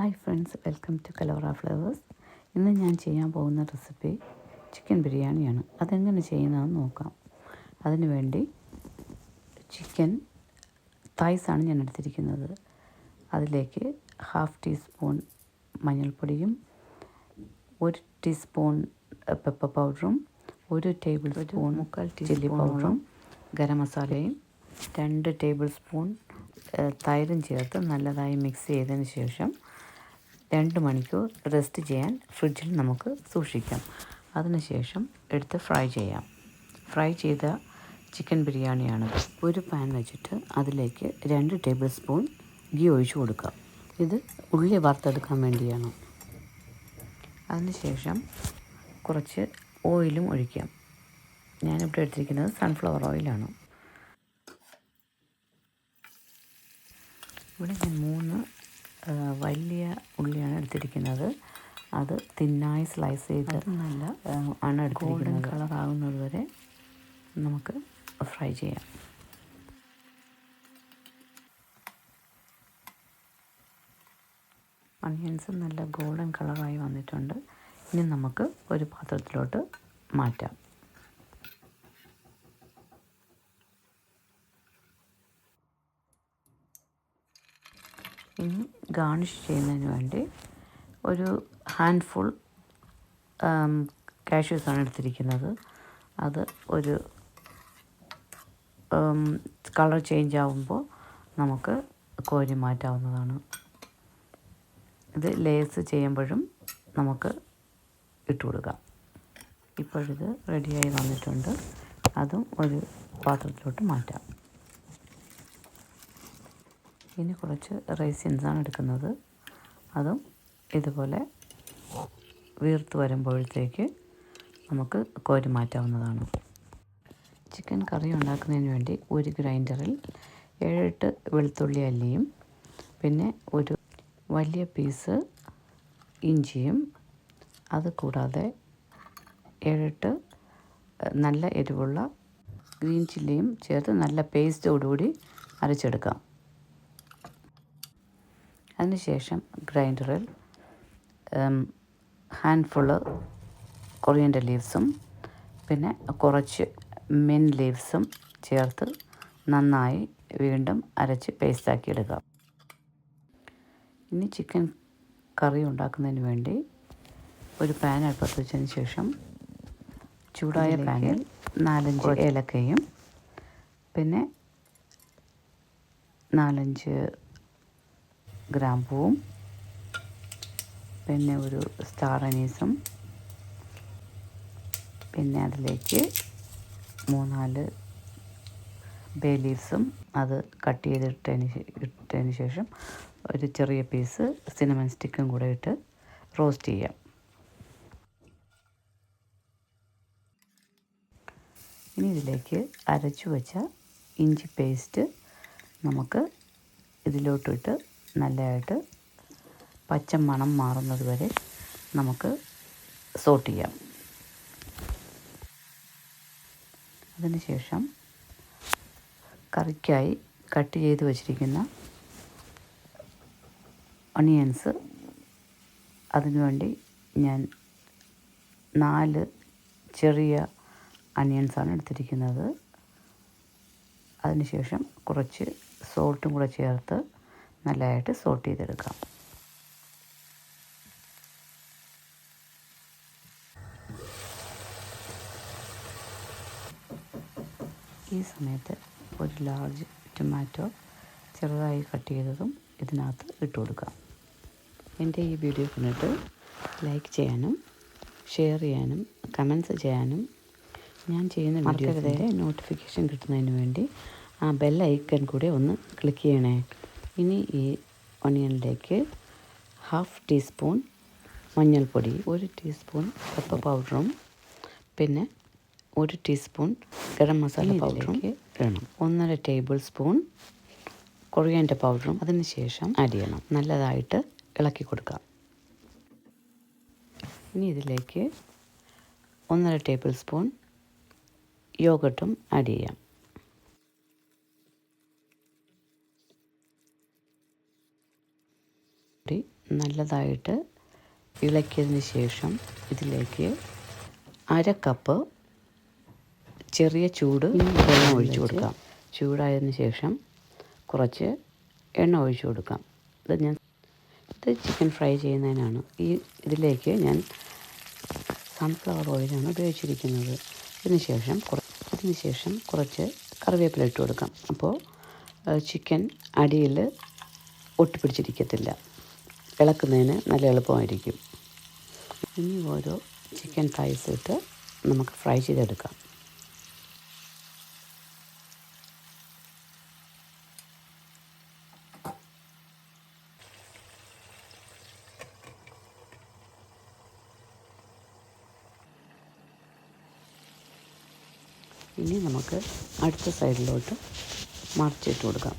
Hi friends welcome to Kalora flowers. ഇന്ന് ഞാൻ ചെയ്യാൻ പോകുന്ന റെസിപ്പി ചിക്കൻ ബിരിയാണിയാണ്. അതെങ്ങനെ ചെയ്യുന്നതെന്ന് നോക്കാം. അതിനു വേണ്ടി ചിക്കൻ തൈസാണ് ഞാൻ എടുത്തിരിക്കുന്നത്. അതിലേക്ക് ഹാഫ് ടീസ്പൂൺ മഞ്ഞൾപ്പൊടിയും ഒരു ടീസ്പൂൺ പെപ്പർ പൗഡറും ഒരു ടേബിൾ സ്പൂൺ മുക്കാൽ ചില്ലി പൗഡറും ഗരം മസാലയും രണ്ട് ടേബിൾ സ്പൂൺ തൈരും ചേർത്ത് നല്ലതായി മിക്സ് ചെയ്തതിന് ശേഷം രണ്ട് മണിക്കൂർ റെസ്റ്റ് ചെയ്യാൻ ഫ്രിഡ്ജിൽ നമുക്ക് സൂക്ഷിക്കാം. അതിനുശേഷം എടുത്ത് ഫ്രൈ ചെയ്യാം. ഫ്രൈ ചെയ്ത ചിക്കൻ ബിരിയാണിയാണ്. ഒരു പാൻ വെച്ചിട്ട് അതിലേക്ക് രണ്ട് ടേബിൾ സ്പൂൺ ഗീ ഒഴിച്ചു കൊടുക്കാം. ഇത് ഉള്ളി വറുത്തെടുക്കാൻ വേണ്ടിയാണ്. അതിനുശേഷം കുറച്ച് ഓയിലും ഒഴിക്കാം. ഞാനിവിടെ എടുത്തിരിക്കുന്നത് സൺഫ്ലവർ ഓയിലാണ് ഇവിടെ ഞാൻ മൂന്ന് വലിയ ഉള്ളിയാണ് എടുത്തിരിക്കുന്നത്. അത് തിന്നായി സ്ലൈസ് ചെയ്ത് നല്ല ആണ് എടുത്തിരിക്കുന്നത്. കളർ ആകുന്നത് വരെ നമുക്ക് ഫ്രൈ ചെയ്യാം. അണിയൻസ് നല്ല ഗോൾഡൻ കളറായി വന്നിട്ടുണ്ട്. ഇനി നമുക്ക് ഒരു പാത്രത്തിലോട്ട് മാറ്റാം. ഇനി ഗാർണിഷ് ചെയ്യുന്നതിന് വേണ്ടി ഒരു ഹാൻഡ്ഫുൾ കാഷ്യൂസാണ് എടുത്തിരിക്കുന്നത്. അത് ഒരു കളർ ചേഞ്ച് ആവുമ്പോൾ നമുക്ക് കോരി മാറ്റാവുന്നതാണ്. ഇത് ലേസ് ചെയ്യുമ്പോഴും നമുക്ക് ഇട്ട് കൊടുക്കാം. ഇപ്പോഴിത് റെഡിയായി വന്നിട്ടുണ്ട്. അതും ഒരു പാത്രത്തിലോട്ട് മാറ്റാം. ഇനി കുറച്ച് റൈസിൻസാണ് എടുക്കുന്നത്. അതും ഇതുപോലെ വീർത്ത് വരുമ്പോഴത്തേക്ക് നമുക്ക് കോരി മാറ്റാവുന്നതാണ്. ചിക്കൻ കറി ഉണ്ടാക്കുന്നതിന് വേണ്ടി ഒരു ഗ്രൈൻഡറിൽ ഏഴെട്ട് വെളുത്തുള്ളി അല്ലിയും പിന്നെ ഒരു വലിയ പീസ് ഇഞ്ചിയും അത് കൂടാതെ ഏഴെട്ട് നല്ല എരിവുള്ള ഗ്രീൻ ചില്ലിയും ചേർത്ത് നല്ല പേസ്റ്റോടുകൂടി അരച്ചെടുക്കാം. അതിനുശേഷം ഗ്രൈൻഡറിൽ ഹാൻഡ്ഫുള്ള് കൊറിയന്റെ ലീവ്സും പിന്നെ കുറച്ച് മിൻ ലീവ്സും ചേർത്ത് നന്നായി വീണ്ടും അരച്ച് പേസ്റ്റാക്കി എടുക്കുക. ഇനി ചിക്കൻ കറി ഉണ്ടാക്കുന്നതിന് വേണ്ടി ഒരു പാൻ അടുപ്പത്ത് വെച്ചതിന് ശേഷം ചൂടായ പാനിൽ നാലഞ്ച് ഏലക്കയും പിന്നെ നാലഞ്ച് ഗ്രാമ്പൂവും പിന്നെ ഒരു സ്റ്റാർ അനീസും പിന്നെ അതിലേക്ക് മൂന്നാൽ ബേ ലീവ്സും അത് കട്ട് ചെയ്തിട്ടതിന് ഇട്ടതിന് ശേഷം ഒരു ചെറിയ പീസ് സിനമൻ സ്റ്റിക്കും കൂടെ ഇട്ട് റോസ്റ്റ് ചെയ്യാം. ഇനി ഇതിലേക്ക് അരച്ചു വെച്ച ഇഞ്ചി പേസ്റ്റ് നമുക്ക് ഇതിലോട്ടിട്ട് നല്ലതായിട്ട് പച്ച മണം മാറുന്നത് വരെ നമുക്ക് സോട്ട് ചെയ്യാം. അതിനുശേഷം കറിക്കായി കട്ട് ചെയ്ത് വച്ചിരിക്കുന്ന ഒണിയൻസ് അതിനുവേണ്ടി ഞാൻ നാല് ചെറിയ അണിയൻസാണ് എടുത്തിരിക്കുന്നത്. അതിനുശേഷം കുറച്ച് സോൾട്ടും കൂടെ ചേർത്ത് നല്ലതായിട്ട് സോട്ട് ചെയ്തെടുക്കാം. ഈ സമയത്ത് ഒരു ലാർജ് ടൊമാറ്റോ ചെറുതായി കട്ട് ചെയ്തതും ഇതിനകത്ത് ഇട്ട് കൊടുക്കാം. എന്റെ ഈ വീഡിയോ കണ്ടിട്ട് ലൈക്ക് ചെയ്യാനും ഷെയർ ചെയ്യാനും കമൻസ് ചെയ്യാനും ഞാൻ ചെയ്യുന്ന വീഡിയോ നോട്ടിഫിക്കേഷൻ കിട്ടുന്നതിന് വേണ്ടി ആ ബെൽ ഐക്കൺ കൂടെ ഒന്ന് ക്ലിക്ക് ചെയ്യണേ. ഇനി ഈ ഒണിയനിലേക്ക് ഹാഫ് ടീസ്പൂൺ മഞ്ഞൾപ്പൊടി ഒരു ടീസ്പൂൺ പെപ്പർ പൗഡറും പിന്നെ ഒരു ടീസ്പൂൺ ഗരം മസാല പൗഡറും ഇടണം. ഒന്നര ടേബിൾ സ്പൂൺ കൊറിയാന്റെ പൗഡറും അതിന് ശേഷം ആഡ് ചെയ്യണം. നല്ലതായിട്ട് ഇളക്കി കൊടുക്കാം. ഇനി ഇതിലേക്ക് ഒന്നര ടേബിൾ സ്പൂൺ യോഗട്ടും ആഡ് ചെയ്യാം കൂടി നല്ലതായിട്ട് ഇളക്കിയതിന് ശേഷം ഇതിലേക്ക് അര കപ്പ് ചെറിയ ചൂട് വെള്ളം ഒഴിച്ചു കൊടുക്കാം. ചൂടായതിന് ശേഷം കുറച്ച് എണ്ണ ഒഴിച്ചു കൊടുക്കാം. ഇത് ഞാൻ ഇത് ചിക്കൻ ഫ്രൈ ചെയ്യുന്നതിനാണ്. ഈ ഇതിലേക്ക് ഞാൻ സൺഫ്ലവർ ഓയിലാണ് ഉപയോഗിച്ചിരിക്കുന്നത്. ഇതിന് ശേഷം ഇതിന് ശേഷം കുറച്ച് കറിവേപ്പില ഇട്ട് കൊടുക്കാം. അപ്പോൾ ചിക്കൻ അടിയിൽ ഒട്ടിപ്പിടിച്ചിരിക്കത്തില്ല. ഇളക്കുന്നതിന് നല്ല എളുപ്പമായിരിക്കും. ഇനി ഓരോ ചിക്കൻ ഫ്രൈസ് ഇട്ട് നമുക്ക് ഫ്രൈ ചെയ്തെടുക്കാം. ഇനി നമുക്ക് അടുത്ത സൈഡിലോട്ട് മറിച്ചിട്ട് കൊടുക്കാം.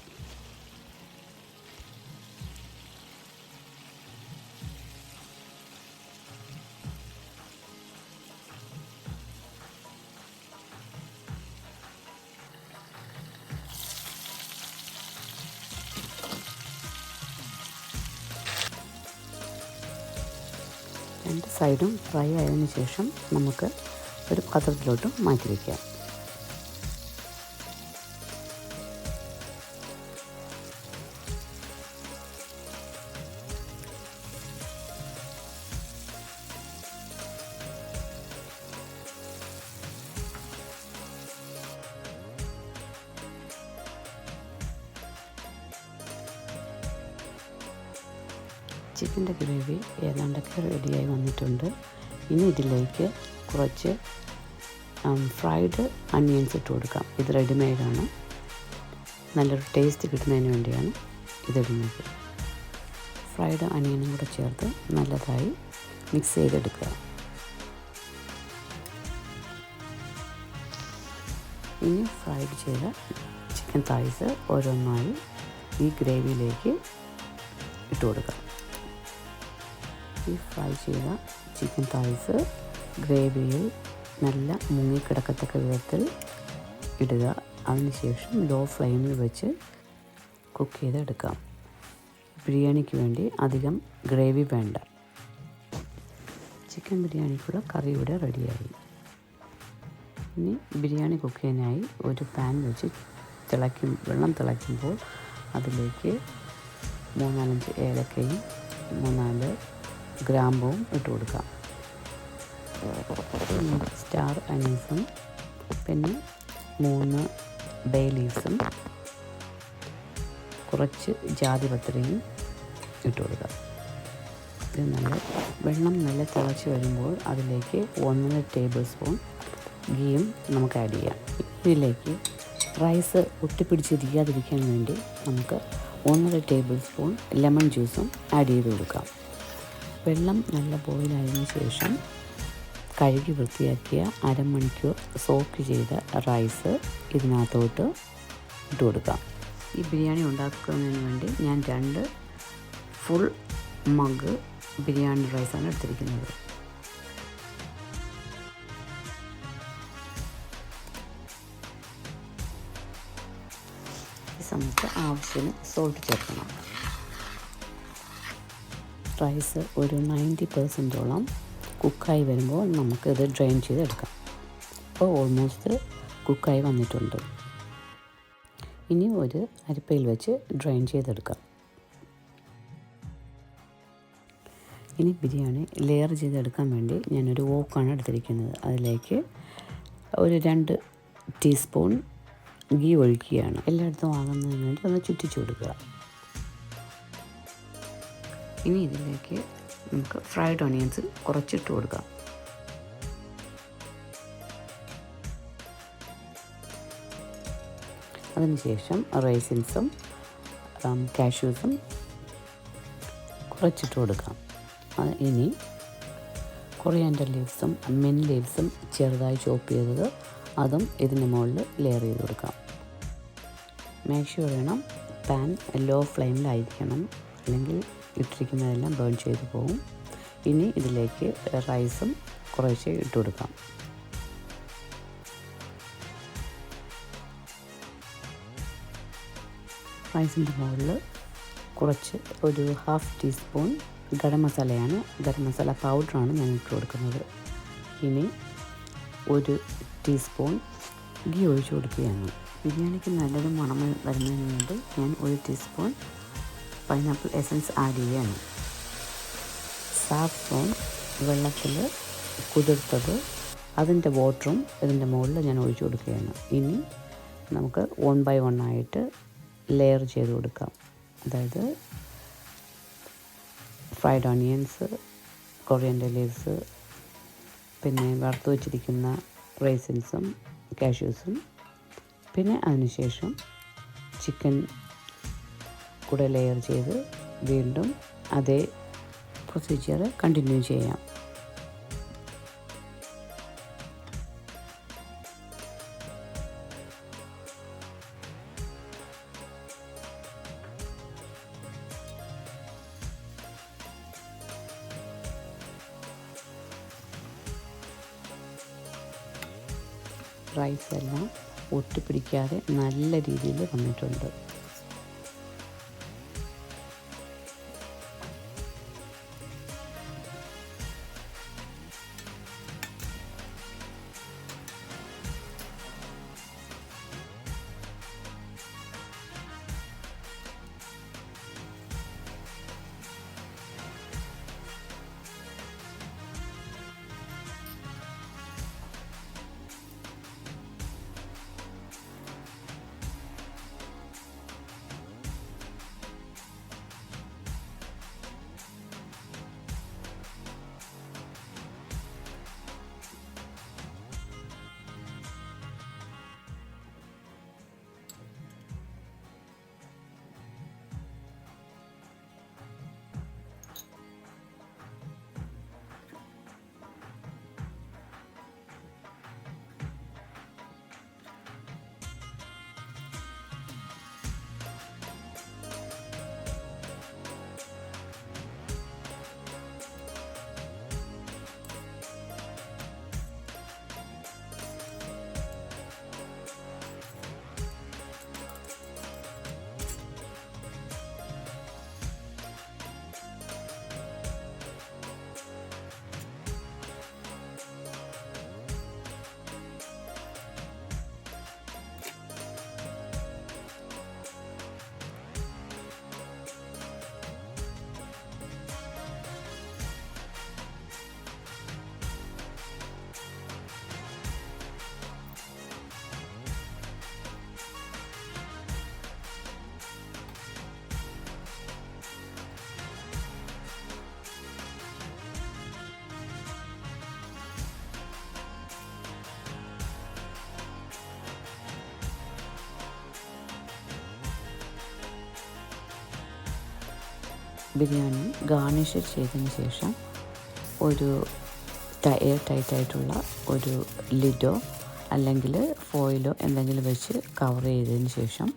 സൈഡും ഫ്രൈ ആയതിനു ശേഷം നമുക്ക് ഒരു പാത്രത്തിലോട്ട് മാറ്റി വയ്ക്കാം ചിക്കന്റെ ഗ്രേവി ഏതാണ്ടൊക്കെ റെഡിയായി വന്നിട്ടുണ്ട്. ഇനി ഇതിലേക്ക് കുറച്ച് ഫ്രൈഡ് അനിയൻസ് ഇട്ട് കൊടുക്കാം. ഇത് റെഡിമെയ്ഡാണ് നല്ലൊരു ടേസ്റ്റ് കിട്ടുന്നതിന് വേണ്ടിയാണ് ഇതിടുന്നത്. ഫ്രൈഡ് അനിയനും കൂടെ ചേർത്ത് നല്ലതായി മിക്സ് ചെയ്തെടുക്കുക. ഇനി ഫ്രൈഡ് ചെയ്ത ചിക്കൻ തായ്സ് ഓരോന്നായി ഈ ഗ്രേവിയിലേക്ക് ഇട്ട് കൊടുക്കാം. ഈ ഫ്രൈ ചെയ്ത ചിക്കൻ തൈസ് ഗ്രേവിയിൽ നല്ല മുങ്ങിക്കിടക്കത്തക്ക വിധത്തിൽ ഇടുക. അതിനുശേഷം ലോ ഫ്ലെയിമിൽ വെച്ച് കുക്ക് ചെയ്തെടുക്കാം. ബിരിയാണിക്ക് വേണ്ടി അധികം ഗ്രേവി വേണ്ട. ചിക്കൻ ബിരിയാണിക്കുള്ള കറി ഇവിടെ റെഡിയായി. ഇനി ബിരിയാണി കുക്ക് ചെയ്യാനായി ഒരു പാൻ വെച്ച് തിളയ്ക്കും വെള്ളം തിളയ്ക്കുമ്പോൾ അതിലേക്ക് മൂന്നാലഞ്ച് ഏലക്കയും മൂന്നാൽ ഗ്രാമ്പവും ഇട്ട് കൊടുക്കാം. സ്റ്റാർ അനീസും പിന്നെ മൂന്ന് ബേ ലീവ്സും കുറച്ച് ജാതിപത്രിയും ഇട്ട് കൊടുക്കാം. ഇത് നല്ല വെള്ളം നല്ല തിളച്ച് വരുമ്പോൾ അതിലേക്ക് ഒന്നര ടേബിൾ സ്പൂൺ ഗീയും നമുക്ക് ആഡ് ചെയ്യാം. ഇതിലേക്ക് റൈസ് ഒട്ടിപ്പിടിച്ചിരിക്കാതിരിക്കാൻ വേണ്ടി നമുക്ക് ഒന്നര ടേബിൾ സ്പൂൺ ലെമൺ ജ്യൂസും ആഡ് ചെയ്ത് കൊടുക്കാം. വെള്ളം നല്ല ബോയിലായതിനു ശേഷം കഴുകി വൃത്തിയാക്കിയ അരമണിക്കൂർ സോക്ക് ചെയ്ത റൈസ് ഇതിനകത്തോട്ട് ഇട്ട് കൊടുക്കാം. ഈ ബിരിയാണി ഉണ്ടാക്കുന്നതിന് വേണ്ടി ഞാൻ രണ്ട് ഫുൾ മഗ് ബിരിയാണി റൈസാണ് എടുത്തിരിക്കുന്നത്. ഈ സമയത്ത് ആവശ്യത്തിന് സോൾട്ട് ചേർക്കണം. റൈസ് ഒരു നയന്റി പെർസെന്റോളം കുക്കായി വരുമ്പോൾ നമുക്കിത് ഡ്രെയിൻ ചെയ്തെടുക്കാം. അപ്പോൾ ഓൾമോസ്റ്റ് കുക്കായി വന്നിട്ടുണ്ട്. ഇനി ഒരു അരിപ്പയിൽ വെച്ച് ഡ്രെയിൻ ചെയ്തെടുക്കാം. ഇനി ബിരിയാണി ലെയർ ചെയ്തെടുക്കാൻ വേണ്ടി ഞാനൊരു വോക്കാണ് എടുത്തിരിക്കുന്നത്. അതിലേക്ക് ഒരു രണ്ട് ടീസ്പൂൺ ഗീ ഒഴിക്കുകയാണ്. എല്ലായിടത്തും ആകുന്നതിന് വേണ്ടി ഒന്ന് ചുറ്റിച്ചു കൊടുക്കുക. ഇനി ഇതിലേക്ക് നമുക്ക് ഫ്രൈഡ് ഓണിയൻസ് കുറച്ചിട്ട് കൊടുക്കാം. അതിനുശേഷം റൈസിൻസും കാഷ്യൂസും കുറച്ചിട്ട് കൊടുക്കാം. ഇനി കൊറിയാൻഡർ ലീവ്സും മെൻ ലീവ്സും ചെറുതായി ചോപ്പ് ചെയ്തത് അതും ഇതിന് മുകളിൽ ലെയർ ചെയ്ത് കൊടുക്കാം. മേക്ക് വേണം പാൻ ലോ ഫ്ലെയിമിലായിരിക്കണം അല്ലെങ്കിൽ ഇട്ടിരിക്കുന്നതെല്ലാം ബേൺ ചെയ്ത് പോകും ഇനി ഇതിലേക്ക് റൈസും കുറേശ്ശെ ഇട്ട് കൊടുക്കാം. റൈസിന്റെ മുകളിൽ കുറച്ച് ഒരു ഹാഫ് ടീസ്പൂൺ ഗരം മസാലയാണ്. ഗരം മസാല പൗഡറാണ് ഞാൻ ഇട്ട് കൊടുക്കുന്നത്. ഇനി ഒരു ടീസ്പൂൺ ഗീ ഒഴിച്ചു കൊടുക്കുകയാണ്. ബിരിയാണിക്ക് നല്ലൊരു മണം വരുന്നതിന് വേണ്ടി ഞാൻ ഒരു ടീസ്പൂൺ പൈനാപ്പിൾ എസൻസ് ആഡ് ചെയ്യുകയാണ് സാഫ്രോൺ വെള്ളത്തിൽ കുതിർത്തത് അതിന്റെ വാട്ടറും ഇതിന്റെ മുകളിൽ ഞാൻ ഒഴിച്ചു കൊടുക്കുകയാണ്. ഇനി നമുക്ക് വൺ ബൈ വൺ ആയിട്ട് ലെയർ ചെയ്ത് കൊടുക്കാം. അതായത് ഫ്രൈഡ് ഓണിയൻസ് കൊറിയന്റെ ലീവ്സ് പിന്നെ വറുത്ത് വച്ചിരിക്കുന്ന റൈസിൻസും കാഷ്യൂസും പിന്നെ അതിനുശേഷം ചിക്കൻ കൂടെ ലെയർ ചെയ്ത് വീണ്ടും അതേ പ്രൊസീജിയർ കണ്ടിന്യൂ ചെയ്യാം. റൈസ് എല്ലാം ഒട്ടിപ്പിടിക്കാതെ നല്ല രീതിയിൽ വന്നിട്ടുണ്ട്. ബിരിയാണി ഗാർണിഷ് ചെയ്തതിന് ശേഷം ഒരു എയർ ടൈറ്റായിട്ടുള്ള ഒരു ലിഡോ അല്ലെങ്കിൽ ഫോയിലോ എന്തെങ്കിലും വെച്ച് കവർ ചെയ്തതിന് ശേഷം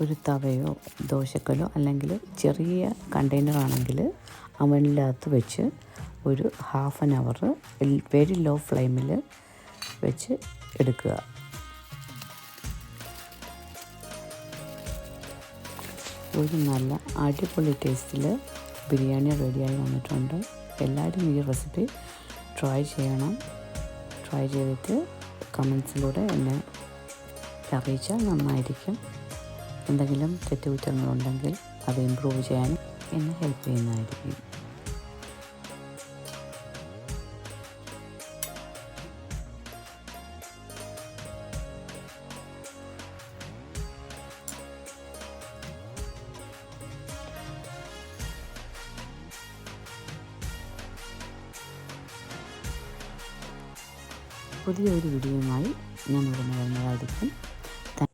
ഒരു തവയോ ദോശക്കലോ അല്ലെങ്കിൽ ചെറിയ കണ്ടെയ്നർ ആണെങ്കിൽ അവനിനകത്ത് വെച്ച് ഒരു half an hour very low ഫ്ലെയിമിൽ വെച്ച് എടുക്കുക. ഒരു നല്ല അടിപൊളി ടേസ്റ്റിൽ ബിരിയാണി റെഡിയായി വന്നിട്ടുണ്ട്. എല്ലാവരും ഈ റെസിപ്പി ട്രൈ ചെയ്യണം. ട്രൈ ചെയ്തിട്ട് കമൻസിലൂടെ എന്നെ അറിയിച്ചാൽ നന്നായിരിക്കും. എന്തെങ്കിലും തെറ്റുകുറ്റങ്ങളുണ്ടെങ്കിൽ അത് ഇമ്പ്രൂവ് ചെയ്യാൻ എന്നെ ഹെൽപ്പ് ചെയ്യുന്നതായിരിക്കും. പുതിയൊരു വീഡിയോയുമായി ഞാൻ ഉടനെ വരുന്നതായിരിക്കും